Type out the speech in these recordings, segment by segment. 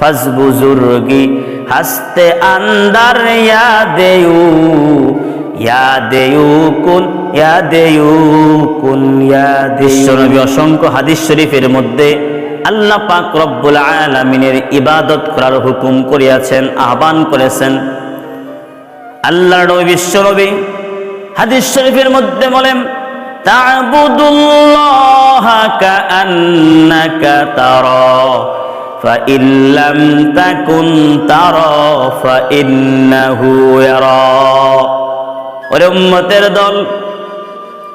پس بزرگی ہست اندر یادیو یادیو کن ইয়াদেউ কুন বিশ্বনবী অসংখ্য হাদিস শরীফের মধ্যে আল্লাহ পাক রব্বুল আলামিনের ইবাদত করার হুকুম করিয়াছেন, আহ্বান করেছেন। আল্লাহ নবী বিশ্বনবী হাদিস শরীফের মধ্যে বলেন, তা'বুদুল্লাহা কা তারা। فإن لم تكن ترى فإنه يرى ওরে উম্মতের দল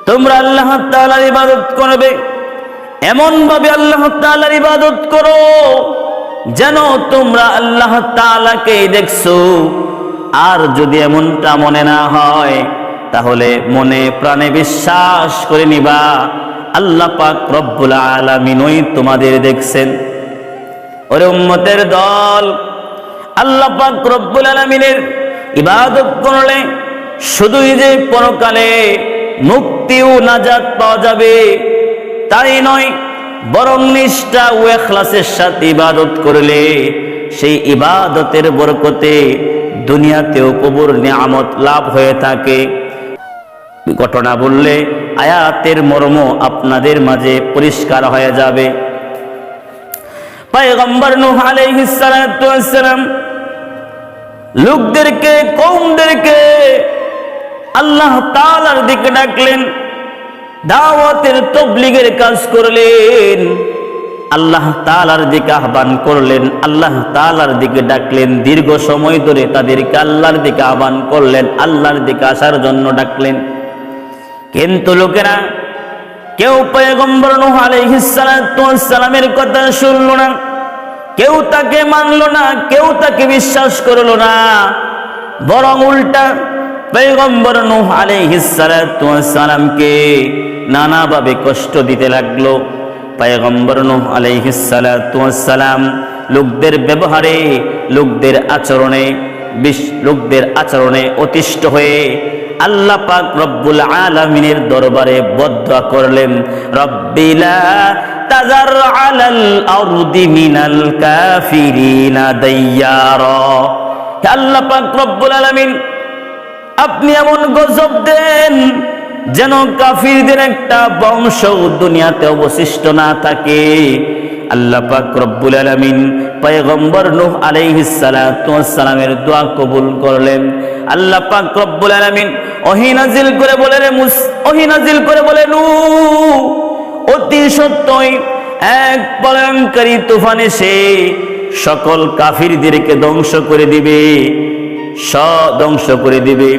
তোমরা আল্লাহ তাআলার ইবাদত করবে এমন ভাবে আল্লাহ তাআলার ইবাদত করো যেন তোমরা আল্লাহ তাআলাকে দেখছো আর যদি এমনটা মনে না হয় তাহলে মনে প্রাণে বিশ্বাস করে নিবা আল্লাহ পাক রব্বুল আলামিনই তোমাদের দেখছেন ওরে উম্মতের দল, আল্লাহ পাক রব্বুল আলামিনের ইবাদত করলে শুধুই যে পরকালে মুক্তি ও নাজাত পাওয়া যাবে, তাই নয়, বরং নিষ্ঠা ও এখলাসের সাথে ইবাদত করলে সেই ইবাদতের বরকতে দুনিয়াতেও প্রভুর নিয়ামত লাভ হয়ে থাকে। ঘটনা বললে আয়াতের মর্ম আপনাদের মাঝে পরিষ্কার হয়ে যাবে। পয়গম্বর নূহ আলাইহিস সালাতু ওয়াস সালাম লোকদেরকে কৌমদেরকে আল্লাহ তাআলার দিকে ডাকলেন, দাওয়াতের তবলিগের কাজ করলেন। আল্লাহ তাআলার দিকে আহ্বান করলেন, আল্লাহ তাআলার দিকে ডাকলেন, দীর্ঘ সময় ধরে তাদেরকে আল্লাহর দিকে আহ্বান করলেন, আল্লাহর দিকে আসার জন্য ডাকলেন। কিন্তু লোকেরা কেউ পয়গম্বর নূহ আলাইহিস সালামের কথা শুনলো না। কেউ তাকে মানলো না, কেউ তাকে বিশ্বাস করল না। বরং উল্টা পয়গম্বর নূহ আলাইহিস সালাতু ওয়াস সালামকে নানাভাবে কষ্ট দিতে লাগল। পয়গম্বর নূহ আলাইহিস সালাতু ওয়াস সালাম লোকদের ব্যবহারে, লোকদের আচরণে লোকদের আচরণে অতিষ্ঠ হয়ে আল্লাহ পাক রব্বুল আলামিনের দরবারে বদয়া করলেন। রব্বিলা তাজার আলাল আরদি মিনাল কাফিরিনা দাইয়ারা। আল্লাহ পাক রব্বুল আলামিন, আপনি এমন গজব দেন যেন কাফিরদের একটা বংশ দুনিয়াতে অবশিষ্ট না থাকে। আল্লাহ পাক রব্বুল আলামিন পয়গম্বর নূহ আলাইহিস সালাতু সালামের দোয়া কবুল করলেন। আল্লাহ পাক রব্বুল আলামিন ওহী করে বলে রে মুস ওহী করে বলে নূহ। অতি সত্যই এক প্রলয়ঙ্কারী তুফান এসে সকল কাফিরদেরকে ধ্বংস করে দিবে ধ্বংস করে দিবে।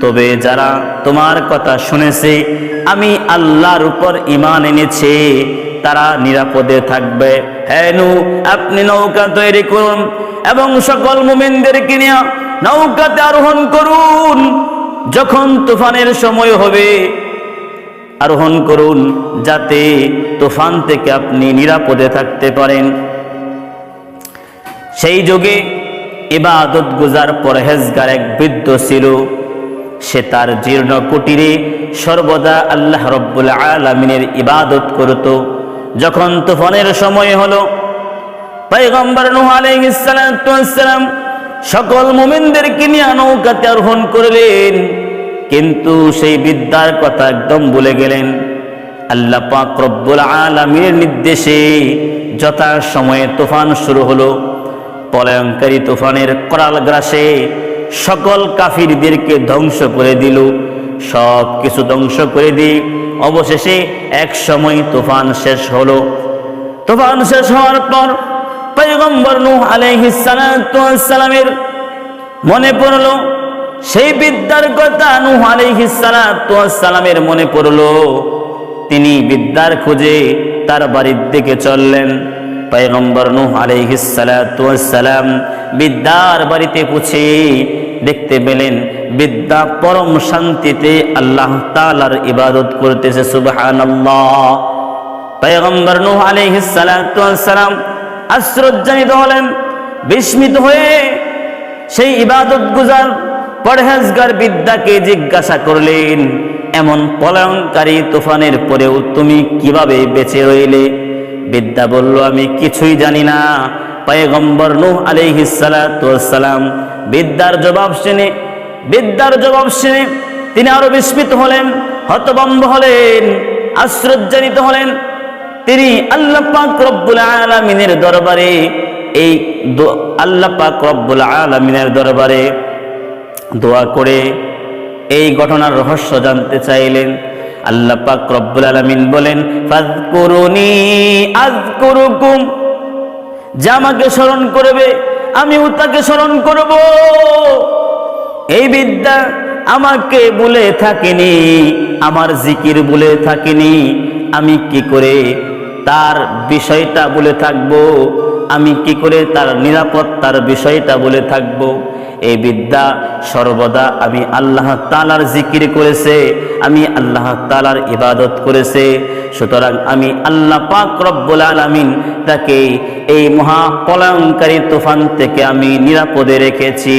তবে যারা তোমার কথা শুনেছে, আমি আল্লাহর উপর ইমান এনেছে, তারা নিরাপদে থাকবে। হ্যাঁ নু আপনি নৌকা তৈরি করুন এবং সকল মুমিনদেরকে নিয়ে নৌকাতে আরোহণ করুন। যখন তুফানের সময় হবে আরোহণ করুন যাতে তুফান থেকে আপনি নিরাপদে থাকতে পারেন। সেই যুগে ইবাদত গুজার পরহেজগার এক বৃদ্ধ ছিল। সে তার জীর্ণ কুটিরে সর্বদা আল্লাহ রব্বুল আলমিনের ইবাদত করত। যখন তুফানের সময় হলো সালাম সকল মুমিনদেরকে নিয়ে নৌকাতে আরোহণ করলেন। কিন্তু সেই বিদ্যার কথা একদম ভুলে গেলেন। আল্লাহ পাক রব্বুল আলামিনের নির্দেশে যথা সময়ে তুফান শুরু হলো। প্রলয়ঙ্কারী তুফানের করাল গ্রাসে সকল কাফিরদেরকে ধ্বংস করে দিল। সব কিছু ধ্বংস করে দিয়ে অবশেষে এক সময় তুফান শেষ হলো। তুফান শেষ হওয়ার পর পয়গম্বর নূহ আলাইহিস সালামের মনে পড়ল সেই বিদ্যার কথা নূহ আলাইহিস সালাতু ওয়াস সালামের মনে পড়ল। তিনি বিদ্যার খোঁজে তার বাড়ির দিকে চললেন। পয়গম্বর নূহ আলাইহিস সালাম বিদ্যার বাড়িতে পৌঁছে দেখতে পেলেন, বিদ্যা পরম শান্তিতে আল্লাহ তাআলার ইবাদত করতেছে, সুবহানাল্লাহ। পয়গম্বর নূহ আলাইহিস সালাম আশ্চর্যজনিত হলেন, বিস্মিত হয়ে সেই ইবাদত গুজার পরহেজগার বিদ্যাকে জিজ্ঞাসা করলেন, এমন পলায়নকারী তুফানের পরেও তুমি কীভাবে বেঁচে রইলে? বিদ্যা বলল, আমি কিছুই জানি না। পয়গম্বর নূহ আলাইহিস সালাতু সালাম বিদ্যার জবাব শুনে, বিদ্যার জবাব শুনে তিনি আরও বিস্মিত হলেন হতবম্ব হলেন আশ্চর্যান্বিত হলেন। তিনি আল্লাহ পাক রব্বুল আলামিনের দরবারে, এই আল্লাহ পাক রব্বুল আলামিনের দরবারে দোয়া করে এই ঘটনার রহস্য জানতে চাইলেন। আল্লাহ পাক রব্বুল আলামিন বলেন যে আমাকে স্মরণ করবে, আমিও তাকে স্মরণ করব। এই বিদ্যা আমাকে বলে থাকেনি, আমার জিকির বলে থাকেনি। আমি কি করে তার বিষয়টা বলে থাকব? আমি কি করে তার নিরাপত্তার বিষয়টা বলে থাকব? এই বিদ্যা সর্বদা আমি আল্লাহ তালার জিকির করেছে, আমি আল্লাহ তালার ইবাদত করেছে। সুতরাং আমি আল্লাহ পাক রব্বুল আলমিন তাকে এই মহাপলঙ্কারী তুফান থেকে আমি নিরাপদে রেখেছি।